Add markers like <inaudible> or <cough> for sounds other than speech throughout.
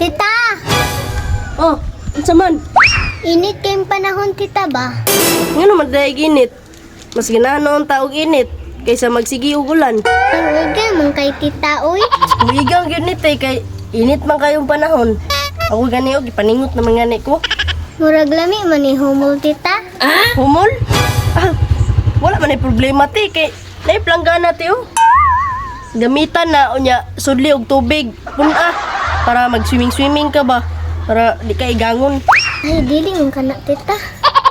Tita! Oh, unsa man? Init kayong panahon, tita ba? Nga naman dahil init. Mas ganahan taog init kaysa magsigi og ulan. Ang uga man kay tita, uy. Muigang gyud ni tay kay init man kayong panahon. Ako gani og ipaningot naman gani ko. Murag lami man ni humol, tita. Humol? Ah, wala man ay problema ti kay nay planggana ti oh. Gamitan na unya sudli og tubig. Puna para mag-swimming-swimming ka ba? Para di ka igangon. Ay, dili man ka na, tita.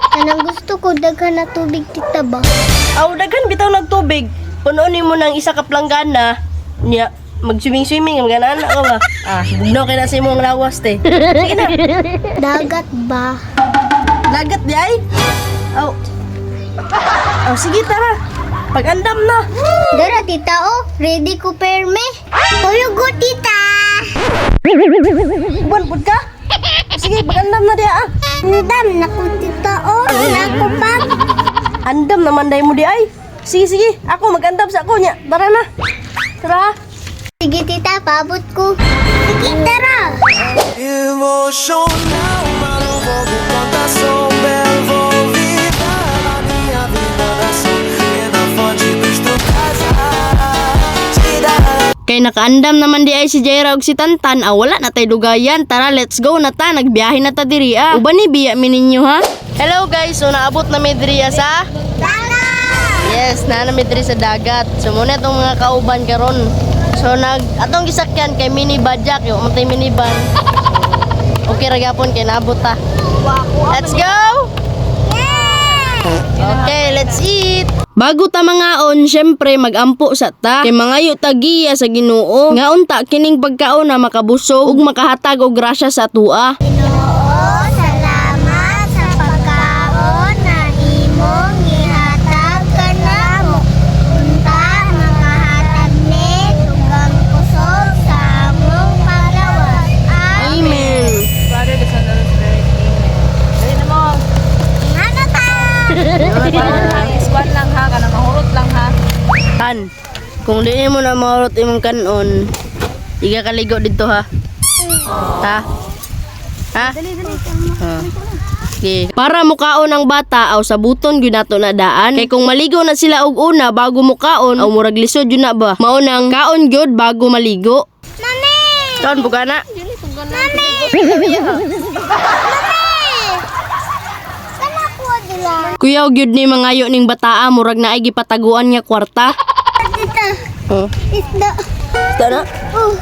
Kanang gusto ko daghan na tubig, tita ba? Aw daghan bitaw nagtubig. Pununin mo ng isa ka planggana niya mag-swimming-swimming ang ganaan ako ba? Ah, bugnaw kay na sa imong lawas te. Sige na. Dagat ba? Lagat di ay. Aw. Aw sige tara. Pag-andam na. Dara, tita, oh. Ready ko perme. Huyugo, tita! Pud ka. Sige, pag-andam na diya ah. Andam na ko, tita, oh. Naku, pag. Andam naman day mo di ay. Sige, sige. Ako mag-andam sa ako niya. Tara na. Tara. Sige, tita, paabot ko. Sige, tara! Não Kay nakaandam naman di ay si Jaira og si Tantan, ah wala na tay dugayan. Tara, let's go na ta, nagbiyahe na ta diri ah. Uban ni biya mi ninyo ha. Hello guys. So naabot na mi diri sa Tara! Yes, na na mi diri sa dagat. So muna itong mga kauban karon. So nag atong gisakyan kay mini bajak yo, matay mini van. <laughs> Okay ra gyapon kay naabot ta. Let's go. Okay, let's eat. Bago ta mangaon, syempre magampo sa ta. Kay mangayo tagiya sa Ginoo. Nga unta kining pagkaon na makabusog ug makahatag og grasya sa tua. Tan, kung di mo na maurot imong kanon, iga kaligo dito ha. Ha? Ha? Dali, dali. Okay. Para mukaon ang bata aw sa buton gyud nato na daan. Kay kung maligo na sila og una bago mukaon aw murag lisod yun na ba. Mao nang kaon gyud bago maligo. Mami! Kaon buka na. Mami! Ko dila. Kuyaw gyud ni mangayo ning bataa murag naay gipataguan nga kwarta. Oh. isda. Ito na. Oh,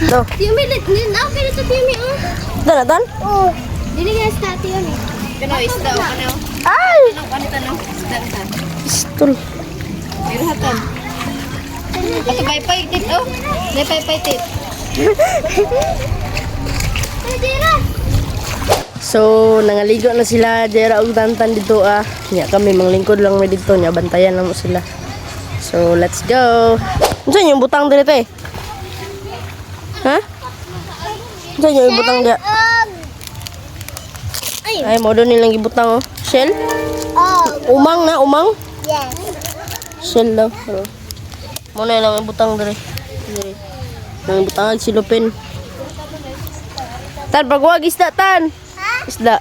Ito. Tiyumi, na okay dito Tiyumi, oh. Ito na, Tan. Oh, dili nga sa Tiyumi. Kano, isda o kano? Ay! Ano, kano tanong? Isda na tan. Pistol. Meron hatan. Ato paypay tit, oh. May paypay tit. So, nangaligo na sila, Jera ug Tantan dito ah. Nya kami manglingkod lang may dito, nya bantayan lang mo sila. So, let's go. Unsa yung butang dito eh? Ha? Unsa yung ibutang dia? Ay, mo doon nilang ibutang oh. Shell? oh, Umang na, umang? yes. Shell daw. Pero, mo na lang ibutang diri. Diri. Ang ibutang ag silupin. Tan, pagwag isda, tan. Isda.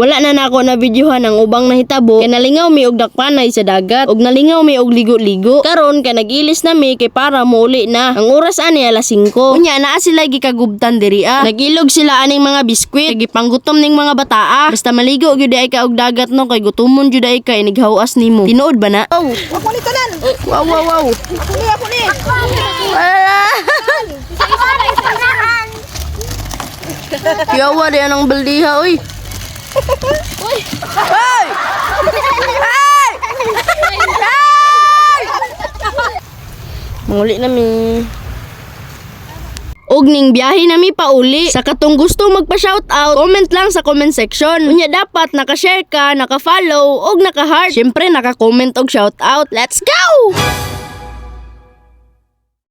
Wala na nako na videohan ang ubang nahitabo kay nalingaw mi og dakpanay sa dagat og nalingaw mi og ligo-ligo. Karon kay nagilis na mi kay para muuli na. Ang oras ani alas 5. Unya naa sila gikagubtan diri ah. Nagilog sila aning mga biskwit kay gipanggutom ning mga bataa. Basta maligo gyud ay ka og dagat no kay gutumon jud ay ka inighawas nimo. Tinuod ba na? Oh, ako ni tanan. Wow, wow, wow. Ako ni, ako ni. Ala. Yawa di anong baldiha, uy. Uy! Ay! Ay! Ay! Manguli na mi. Og ning biyahe nami pauli. Sa katong gusto magpa-shoutout, comment lang sa comment section. Unya dapat naka-share ka, naka-follow, og naka-heart. Syempre naka-comment og shoutout. Let's go!